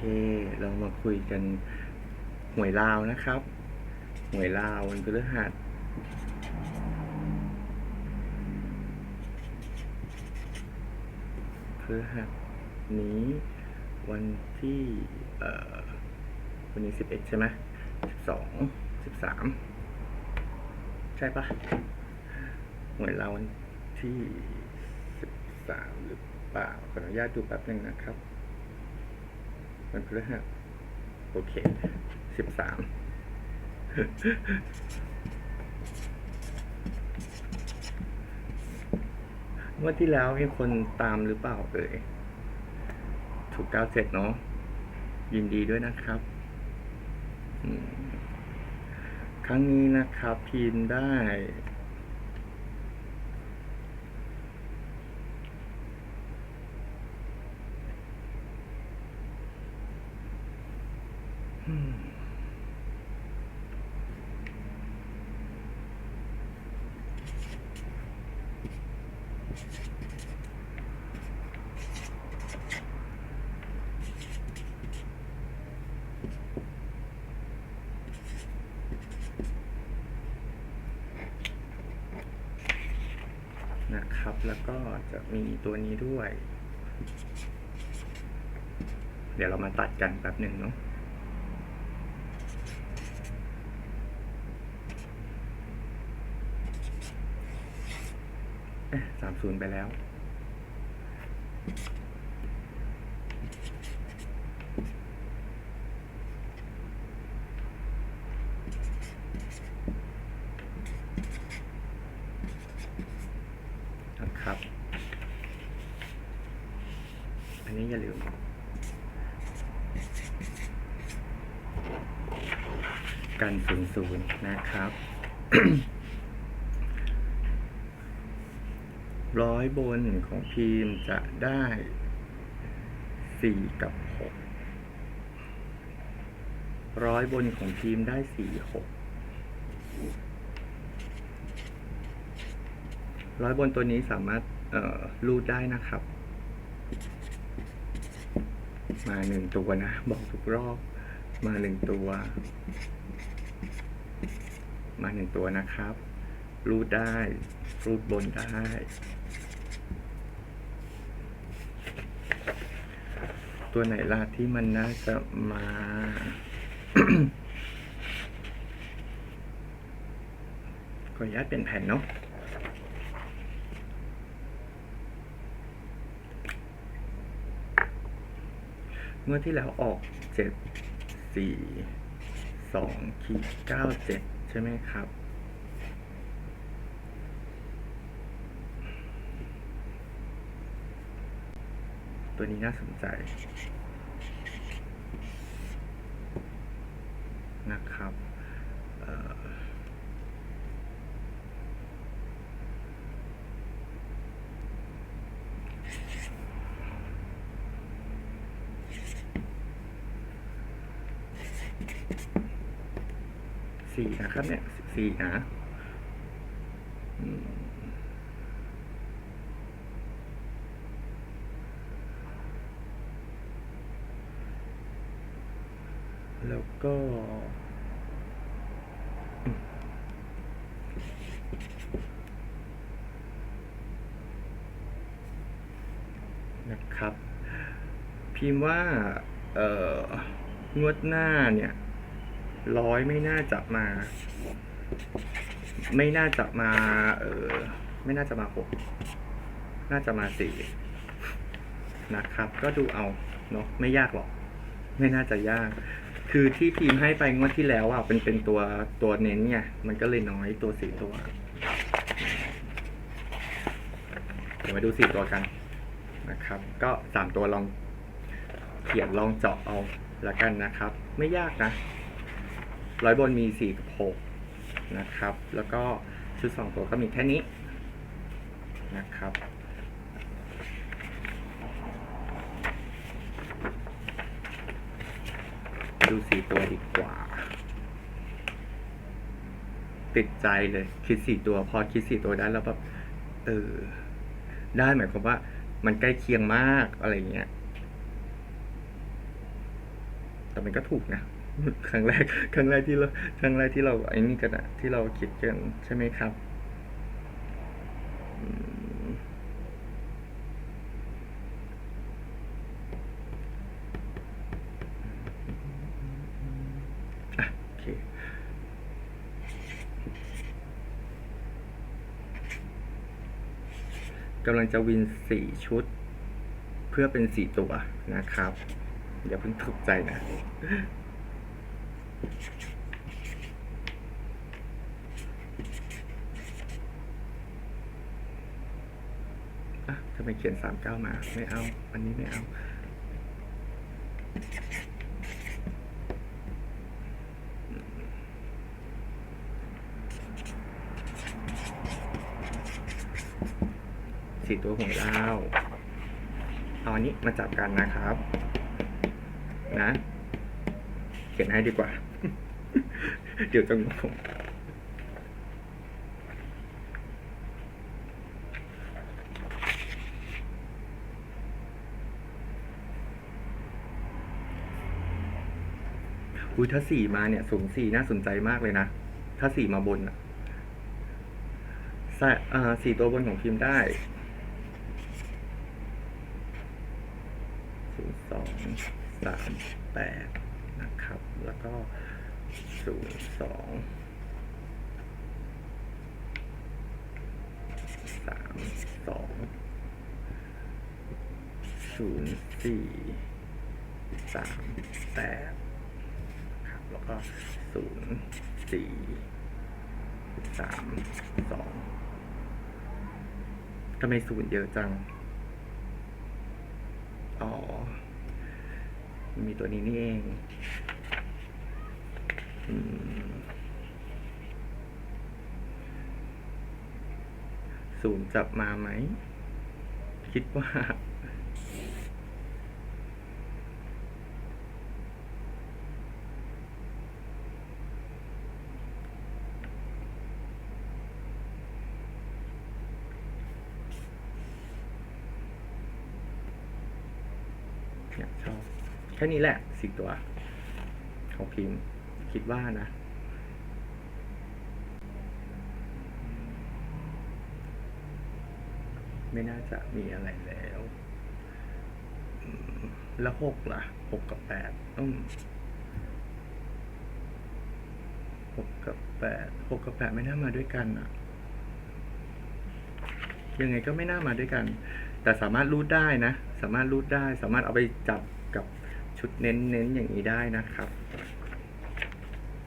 เค เรามาคุยกันหวยลาวนะครับ หวยลาววันพฤหัสพฤหัสนี้วันที่เอ่อวันนี้สิบเอ็ดใช่ไหมสิบสองสิบสามใช่ปะหวยลาววันที่สิบสามหรือเปล่าขออนุญาตดูแป๊บหนึ่งนะครับ วันพฤหัสโอเคสิบสามเมื่อที่แล้วมีคนตามหรือเปล่าเอ่ยถูกเก้าเจ็ดเนาะยินดีด้วยนะครับ ครั้งนี้นะครับพิมได้ นะครับ แล้วก็จะมีตัวนี้ด้วย เดี๋ยวเรามาตัดกันแป๊บหนึ่งเนาะ สามศูนย์ไปแล้วนะครับ อันนี้อย่าลืมกันศูนย์ศูนย์นะครับ ร้อยบนของพิมพ์จะได้สี่กับหกร้อยบนของพิมพ์ได้สี่หกร้อยบนตัวนี้สามารถเอ่อรูดได้นะครับ มาหนึ่งตัวนะ บอกทุกรอบ มาหนึ่งตัว มาหนึ่งตัวนะครับ รูดได้ รูดบนได้ ตัวไหนล่ะที่มันน่าจะมา ขออนุญาตเป็นแผ่นเนาะเมื่อที่แล้วออกเจ็ดสี่สองขีดเก้าเจ็ดใช่ไหมครับ ตัวนี้น่าสนใจนะครับสี่นะครับเนี่ยสี่นะอืม แล้วก็ นะครับ พิมพ์ว่า เอ่องวดหน้าเนี่ย ร้อยไม่น่าจะมา ไม่น่าจะมา เออไม่น่าจะมาหกน่าจะมาสี่นะครับ ก็ดูเอาเนาะไม่ยากหรอก ไม่น่าจะยาก คือที่พิมพ์ให้ไปงวดที่แล้วอะเป็นเป็นตัวตัวเน้นไงมันก็เลยน้อยตัวสี่ตัว เดี๋ยวมาดูสี่ตัวกันนะครับ ก็สามตัวลองเขียนลองเจาะเอาละกันนะครับ ไม่ยากนะร้อยบนมีสี่กับหกนะครับ แล้วก็ชุดสองตัวก็มีแค่นี้นะครับ ดูสี่ตัวดีกว่า ติดใจเลย คิดสี่ตัว พอคิดสี่ตัวได้แล้วแบบเออ ได้หมายความว่า มันใกล้เคียงมากอะไรเงี้ย แต่มันก็ถูกนะ ครั้งแรก ครั้งแรกที่เรา ครั้งแรกที่เราไอ้นี่กันอะที่เราคิดกันใช่ไหมครับอืมอะโอเค กำลังจะวินสี่ชุด เพื่อเป็นสี่ตัวนะครับ อย่าเพิ่งถูกใจนะอะทำไมเขียนสามเก้ามา ไม่เอา อันนี้ไม่เอา สี่ตัวของเราเอาอันนี้มาจับกันนะครับ นะเขียนให้ดีกว่า เดี๋ยวจะงงอุ้ยถ้าสี่มาเนี่ยสูงสี่น่าสนใจมากเลยนะ ถ้าสี่มาบนอะใส่สี่ตัวบนของพิมพ์ได้ ศูนย์สอง สามแปดนะครับ แล้วก็ศูนย์สองสามสองศูนย์สี่สามแปดครับแล้วก็ศูนย์สี่สามสองทำไมศูนย์เยอะจัง อ๋อ มีตัวนี้นี่เองศูนย์จับมาไหม คิดว่าเนี่ยชอบ แค่นี้แหละสิตัว ของพิมพ์ คิดว่านะ ไม่น่าจะมีอะไรแล้วแล้วหกล่ะหกกับแปดอืมหกกับแปดหกกับแปดไม่น่ามาด้วยกันอะยังไงก็ไม่น่ามาด้วยกัน แต่สามารถรูดได้นะ สามารถรูดได้ สามารถเอาไปจับกับ ชุดเน้นเน้นๆอย่างนี้ได้นะครับ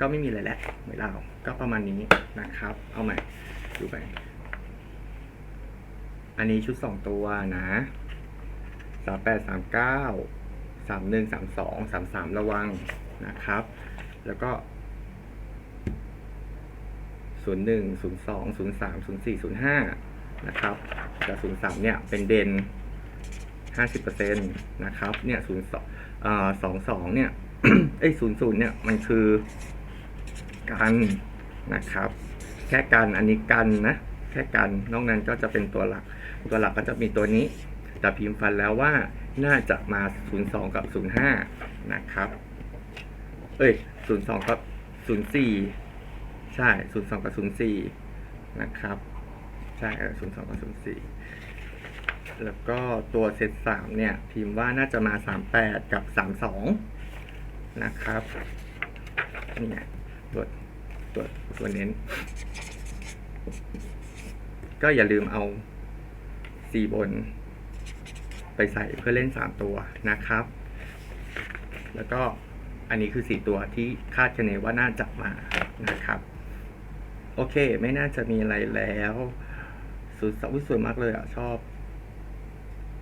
ก็ไม่มีอะไรแหละไม่เล่าก็ประมาณนี้นะครับ เอาใหม่ดูไปอันนี้ชุดสองตัวนะสามแปดสามเก้าสามหนึ่งสามสองสามสามระวังนะครับ แล้วก็ศูนย์หนึ่งศูนย์สองศูนย์สามศูนย์สี่ศูนย์ห้านะครับแต่ศูนย์สามเนี่ยเป็นเด่นห้าสิบเปอร์เซ็นต์นะครับ เนี่ยศูนย์สอง สองสองเนี่ยเอ้ศูนย์ศูนย์เนี่ยมันคือกันนะครับ แค่กันอันนี้กันนะแค่กันนอกนั้นก็จะเป็นตัวหลัก ตัวหลักก็จะมีตัวนี้ แต่พิมพ์ฟันแล้วว่าน่าจะมา 02 กับ 05 นะครับ เอ้ย 02 กับ 04 ใช่ 02 กับ 04 นะครับ ใช่เออ02 กับ 04 แล้วก็ตัวเซต3เนี่ยพิมพ์ว่าน่าจะมา38กับ32นะครับนี่ไงตัวตัวตัวเน้น ก็อย่าลืมเอาสี่บน ไปใส่เพื่อเล่นสามตัวนะครับ แล้วก็อันนี้คือสี่ตัวที่คาดคะเนว่าน่าจะมานะครับ โอเค ไม่น่าจะมีอะไรแล้วสุดสวิสวยมากเลยอะ ชอบ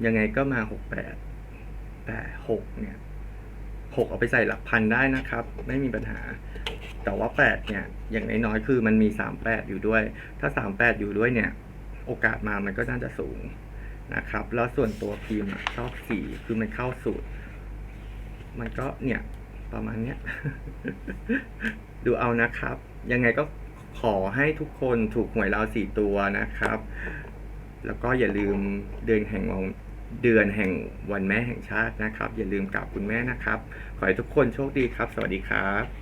ยังไงก็มาหกแปดแต่หกเนี่ยหกเอาไปใส่หลักพันได้นะครับ ไม่มีปัญหา แต่ว่าแปดเนี่ย อย่างน้อยๆคือมันมีสามแปดอยู่ด้วย ถ้าสามแปดอยู่ด้วยเนี่ย โอกาสมามันก็น่าจะสูงนะครับ แล้วส่วนตัวพิมพ์ชอบสี่คือมันเข้าสูตร มันก็เนี่ยประมาณเนี้ย ดูเอานะครับ ยังไงก็ขอให้ทุกคนถูกหวยเราสี่ตัวนะครับ แล้วก็อย่าลืมเดือนแห่งมง เดือนแห่งวันแม่แห่งชาตินะครับ อย่าลืมกราบคุณแม่นะครับ ขอให้ทุกคนโชคดีครับ สวัสดีครับ